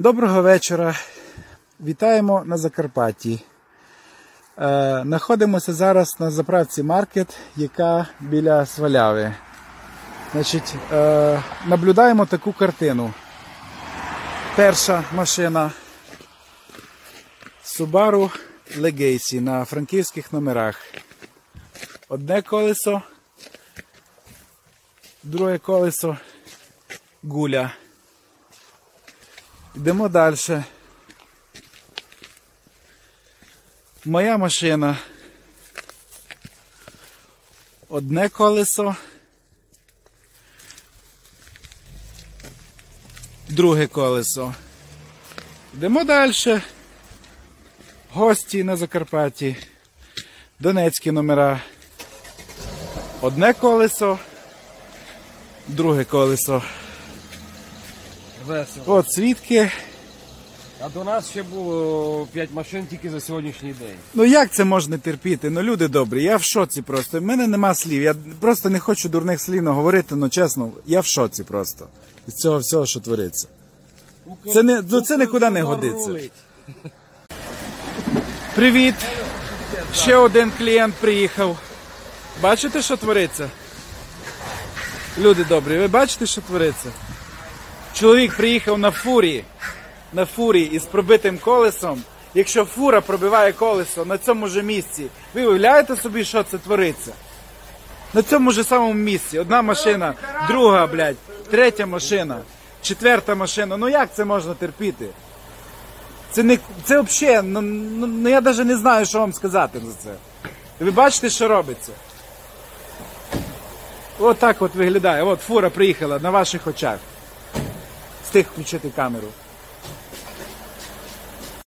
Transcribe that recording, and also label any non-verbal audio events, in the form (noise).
Доброго вечора. Вітаємо на Закарпатті. Е, Знаходимося зараз на заправці Маркет, яка біля Сваляви. Значить, е, наблюдаємо таку картину. Перша машина Subaru Legacy на франківських номерах. Одне колесо, друге колесо гуля. Йдемо далі. Моя машина. Одне колесо. Друге колесо. Йдемо далі. Гості на Закарпатті. Донецькі номера. Одне колесо. Друге колесо. Весело. От свідки. А до нас ще було 5 машин тільки за сьогоднішній день. Ну як це можна терпіти? Ну люди добрі, я в шоці просто. В мене нема слів. Я просто не хочу дурних слів говорити, ну чесно, я в шоці просто. Від цього всього, що твориться. Це не- ну, це нікуди не годиться. (laughs) Привіт! Ще один клієнт приїхав. Бачите, що твориться? Люди добрі, ви бачите, що твориться? Чоловік приїхав на фурі, на фурі із пробитим колесом. Якщо фура пробиває колесо на цьому ж місці, ви уявляєте собі, що це твориться? На цьому ж самому місці. Одна машина, друга, блядь, третя машина, четверта машина. Ну як це можна терпіти? Це не це взагалі, ну, ну, ну я навіть не знаю, що вам сказати за це. Ви бачите, що робиться? От так от виглядає. От фура приїхала на ваших очах. Встиг включити камеру.